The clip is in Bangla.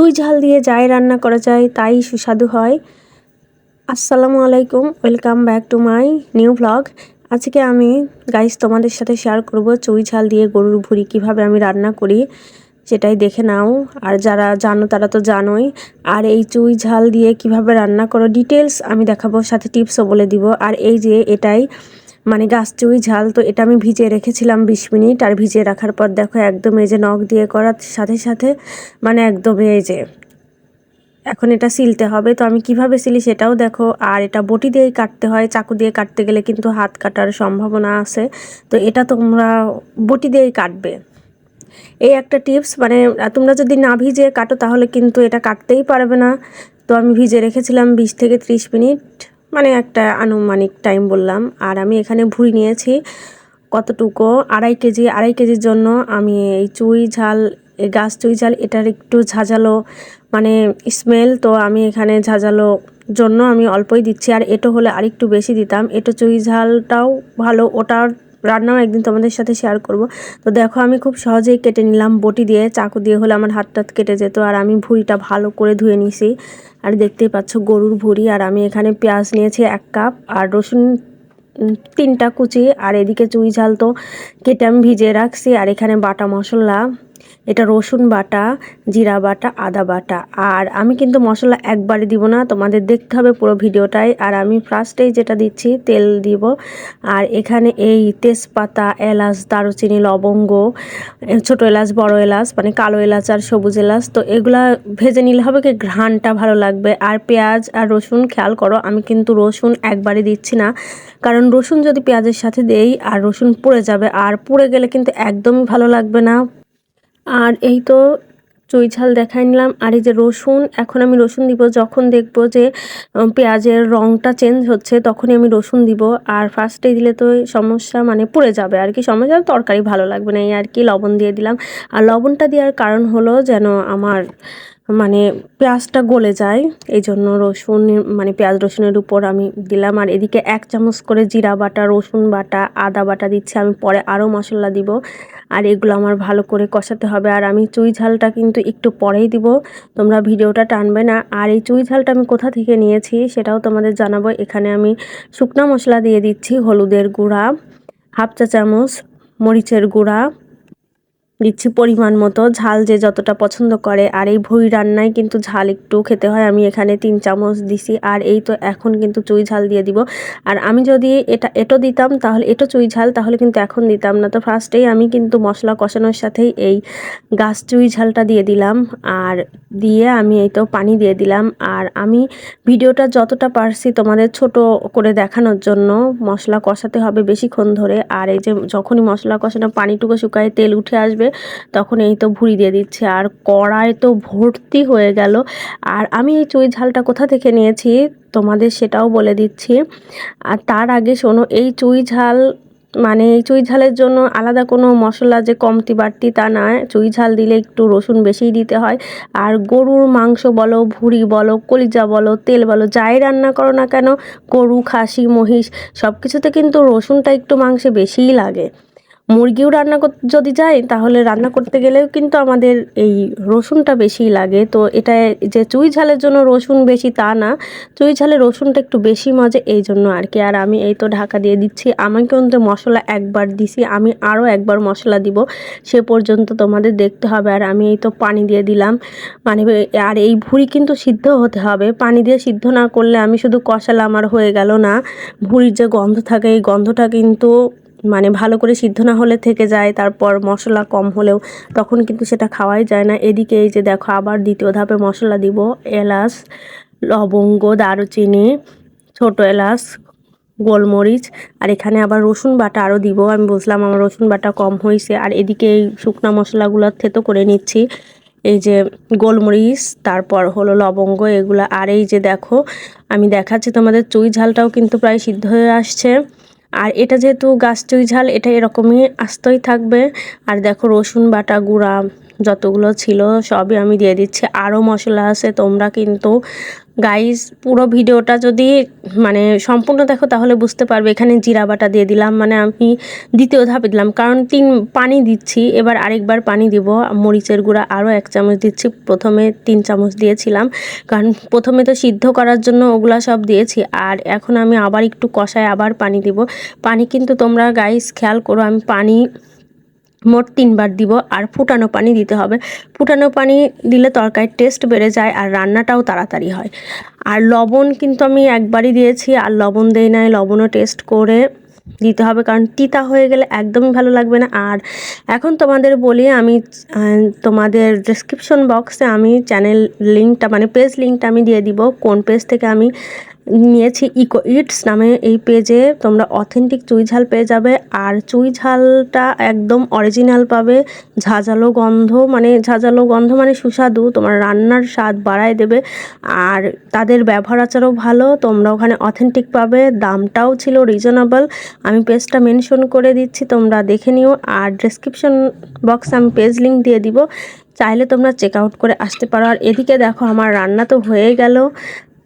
চুই ঝাল দিয়ে যাই রান্না করা যায়, তাই সুস্বাদু হয়। আসসালামু আলাইকুম, welcome back to my new blog. আজকে আমি গাইস তোমাদের সাথে শেয়ার করব চুই ঝাল দিয়ে গরুর ভুড়ি কীভাবে আমি রান্না করি, সেটাই দেখে নাও। আর যারা জানো, তারা তো জানোই। আর এই চুই ঝাল দিয়ে কীভাবে রান্না করো ডিটেলস আমি দেখাবো, সাথে টিপসও বলে দিব। আর এই যে, এটাই মানে গাছ চুই, ঝাল, তো এটা আমি ভিজিয়ে রেখেছিলাম বিশ মিনিট আর ভিজিয়ে রাখার পর দেখো একদম এই যে নখ দিয়ে করার সাথে সাথে মানে একদম এই যে এখন এটা সিলতে হবে। তো আমি কীভাবে সিলি সেটাও দেখো। আর এটা বটি দিয়েই কাটতে হয়, চাকু দিয়ে কাটতে গেলে কিন্তু হাত কাটার সম্ভাবনা আছে। তো এটা তোমরা বটি দিয়েই কাটবে। এই একটা টিপস মানে তোমরা যদি না ভিজে কাটো তাহলে কিন্তু এটা কাটতেই পারবে না। তো আমি ভিজে রেখেছিলাম বিশ থেকে ত্রিশ মিনিট। মানে একটা আনুমানিক টাইম বললাম। আর আমি এখানে ভুঁড়ি নিয়েছি। কতটুকু? আড়াই কেজি। আড়াই কেজির জন্য আমি এই চুই ঝাল গাছ চুই ঝাল, এটার একটু ঝাঁঝালো মানে স্মেল তো আমি এখানে ঝাঁঝালো জন্য আমি অল্পই দিচ্ছি। আর এটো হলে আরেকটু বেশি দিতাম। এটো চুই ঝালটাও ভালো। ওটার রান্নাও একদিন তোমাদের সাথে শেয়ার করব। তো দেখো, আমি খুব সহজেই কেটে নিলাম বটি দিয়ে, চাকু দিয়ে হলে আমার হাত টাত কেটে যেত আর আমি ভুঁড়িটা ভালো করে ধুয়ে নিছি আর দেখতেই পাচ্ছ গরুর ভুঁড়ি, আর আমি এখানে পেঁয়াজ নিয়েছি এক কাপ আর রসুন তিনটা কুচি। আর এদিকে চুই ঝাল তো কেটে আমি ভিজিয়ে রাখছি। আর এখানে বাটা মশলা এটা রসুন বাটা, জিরা বাটা, আদা বাটা। আর আমি কিন্তু মশলা একবারে দিব না, তোমাদের দেখতে হবে পুরো ভিডিওটাই। আর আমি ফার্স্টেই যেটা দিচ্ছি, তেল দিব। আর এখানে এই তেজপাতা, এলাচ, দারুচিনি, লবঙ্গ, ছোট এলাচ, বড় এলাচ মানে কালো এলাচ আর সবুজ এলাচ, তো এগুলা ভেজে নিলে হবে কি, ঘ্রাণটা ভালো লাগবে। আর পেঁয়াজ আর রসুন, খেয়াল করো, আমি কিন্তু রসুন একবারে দিচ্ছি না। কারণ রসুন যদি পেঁয়াজের সাথে দেই, আর রসুন পুড়ে যাবে, আর পুড়ে গেলে কিন্তু একদমই ভালো লাগবে না। আর এই তো চুই ঝাল দেখাই নিলাম। আর এই যে রসুন, এখন আমি রসুন দিব। যখন দেখব যে পেঁয়াজের রঙটা চেঞ্জ হচ্ছে, তখনই আমি রসুন দিব। আর ফার্স্টে দিলে তো সমস্যা মানে পড়ে যাবে। আর কি সমস্যা? তরকারি ভালো লাগবে না। এই আর কি লবণ দিয়ে দিলাম। আর লবণটা দেওয়ার কারণ হলো যেন আমার মানে পেঁয়াজটা গলে যায়। এই জন্য রসুন মানে পেঁয়াজ রসুনের উপর আমি দিলাম। আর এদিকে এক চামচ করে জিরা বাটা, রসুন বাটা, আদা বাটা দিচ্ছি। আমি পরে আরও মশলা দিব। আর এগুলো আমার ভালো করে কষাতে হবে। আর আমি চুই ঝালটা কিন্তু একটু পরেই দিব। তোমরা ভিডিওটা টানবে না। আর এই চুই ঝালটা আমি কোথা থেকে নিয়েছি সেটাও তোমাদের জানাব। এখানে আমি শুকনো মশলা দিয়ে দিচ্ছি, হলুদের গুঁড়া, হাফ চা চামচ, মরিচের গুঁড়া দিচ্ছি পরিমাণ মতো, ঝাল যে যতটা পছন্দ করে। আর এই ভুই রান্নায় কিন্তু ঝাল একটু খেতে হয়। আমি এখানে তিন চামচ দিছি। আর এই তো এখন কিন্তু চুই ঝাল দিয়ে দিব। আর আমি যদি এটা, এটো দিতাম তাহলে, এটো চুই ঝাল তাহলে কিন্তু এখন দিতাম না। তো ফার্স্টেই আমি কিন্তু মশলা কষানোর সাথেই এই গাছ চুই ঝালটা দিয়ে দিলাম। আর দিয়ে আমি এই তো পানি দিয়ে দিলাম। আর আমি ভিডিওটা যতটা পারছি তোমাদের ছোট করে দেখানোর জন্য, মশলা কষাতে হবে বেশিক্ষণ ধরে। আর এই যে যখনই মশলা কষানো পানিটুকু শুকায়, তেল উঠে আসবে। তখন এই তো ভুড়ি দিয়ে দিচ্ছে। আর কড়াই তো ভর্তি হয়ে গেল। আর আমি এই চুই ঝালটা কোথা থেকে নিয়েছি তোমাদের সেটাও বলে দিচ্ছি। আর তার আগে শোনো, এই চুই ঝাল মানে এই চুই ঝালের জন্য আলাদা কোনো মশলা যে কমতি বাড়তি তা নয় চুই ঝাল দিলে একটু রসুন বেশিই দিতে হয়। আর গরুর মাংস বলো, ভুড়ি বলো, কলিজা বলো, তেল বলো, যাই রান্না করো না কেন, গরু, খাসি, মহিষ সব কিছুতে কিন্তু রসুনটা একটু মাংসে বেশিই লাগে। মুরগিও রান্না করতে যদি যাই তাহলে রান্না করতে গেলেও কিন্তু আমাদের এই রসুনটা বেশি লাগে। তো এটা যে চুই ঝালের জন্য রসুন বেশি তা না। চুই ঝালে রসুনটা একটু বেশি মজা, এই জন্য আর কি। আর আমি এই তো ঢাকা দিয়ে দিচ্ছি। আমি কিন্তু মশলা একবার দিছি। আমি আরও একবার মশলা দিব। সে পর্যন্ত তোমাদের দেখতে হবে। আর আমি এই তো পানি দিয়ে দিলাম। মানে আর এই ভুঁড়ি কিন্তু সিদ্ধ হতে হবে। পানি দিয়ে সিদ্ধ না করলে আমি শুধু কষালাম আমার হয়ে গেল না। ভুঁড়ির যে গন্ধ থাকে, এই গন্ধটা কিন্তু মানে ভালো করে সিদ্ধ না হলে থেকে যায়, তারপর মশলা কম হলেও তখন কিন্তু সেটা খাওয়াই যায় না। এদিকে এই যে দেখো, আবার দ্বিতীয় ধাপে মশলা দিব, এলাচ, লবঙ্গ, দারুচিনি, ছোট এলাচ, গোলমরিচ, আর এখানে আবার রসুন বাটা আরও দিব। আমি বুঝলাম আমার রসুন বাটা কম হয়েছে। আর এদিকে এই শুকনা মশলাগুলো থেতো করে নিচ্ছি। এই যে গোলমরিচ, তারপর হলো লবঙ্গ, এগুলো। আর এই যে দেখো, আমি দেখাচ্ছি তোমাদের চুই ঝালটাও কিন্তু প্রায় সিদ্ধ হয়ে আসছে। আর এটা যেহেতু গাছ চুই ঝাল, এটা এরকমই আস্তই থাকবে। আর দেখো রসুন বাটা গুঁড়া যতগুলো ছিল, সবই আমি দিয়ে দিচ্ছি। আরও মশলা আছে, তোমরা কিন্তু গাইস পুরো ভিডিওটা যদি মানে সম্পূর্ণ দেখো তাহলে বুঝতে পারবে। এখানে জিরা বাটা দিয়ে দিলাম মানে আমি দ্বিতীয় ধাপে দিলাম, কারণ তিন পানি দিচ্ছি। এবার আরেকবার পানি দিব, মরিচের গুঁড়া আরও এক চামচ দিচ্ছি। প্রথমে তিন চামচ দিয়েছিলাম, কারণ প্রথমে তো সিদ্ধ করার জন্য ওগুলা সব দিয়েছি। আর এখন আমি আবার একটু কষায় আবার পানি দিব। পানি কিন্তু তোমরা গাইস খেয়াল করো, আমি পানি মোট তিনবার দিব আর ফুটানো পানি দিতে হবে। ফুটানো পানি দিলে তরকারির টেস্ট বেড়ে যায় আর রান্নাটাও তাড়াতাড়ি হয়। আর লবণ কিন্তু আমি একবারই দিয়েছি, আর লবণ দেই নাই, লবণও টেস্ট করে দিতে হবে, কারণ তিতা হয়ে গেলে একদমই ভালো লাগবে না। আর এখন তোমাদের বলি, আমি তোমাদের ডিসক্রিপশন বক্সে আমি চ্যানেল লিঙ্কটা মানে পেজ লিঙ্কটা আমি দিয়ে দিব, কোন পেজ থেকে আমি নিয়েছি ইকো ইটস নামে এই পেজে তোমরা অথেন্টিক চুই ঝাল পেয়ে যাবে। আর চুই ঝালটা একদম অরিজিনাল পাবে। ঝাঁঝালো গন্ধ মানে ঝাঁঝালো গন্ধ মানে সুস্বাদু। তোমার রান্নার স্বাদ বাড়ায় দেবে। আর তাদের ব্যবহার আচারও ভালো। তোমরা ওখানে অথেন্টিক পাবে। দামটাও ছিল রিজনেবল আমি পেজটা মেনশন করে দিচ্ছি, তোমরা দেখে নিও। আর ডেসক্রিপশন বক্সে আমি পেজ লিঙ্ক দিয়ে দিব। চাইলে তোমরা চেক আউট করে আসতে পারো। আর এদিকে দেখো, আমার রান্না তো হয়ে গেল।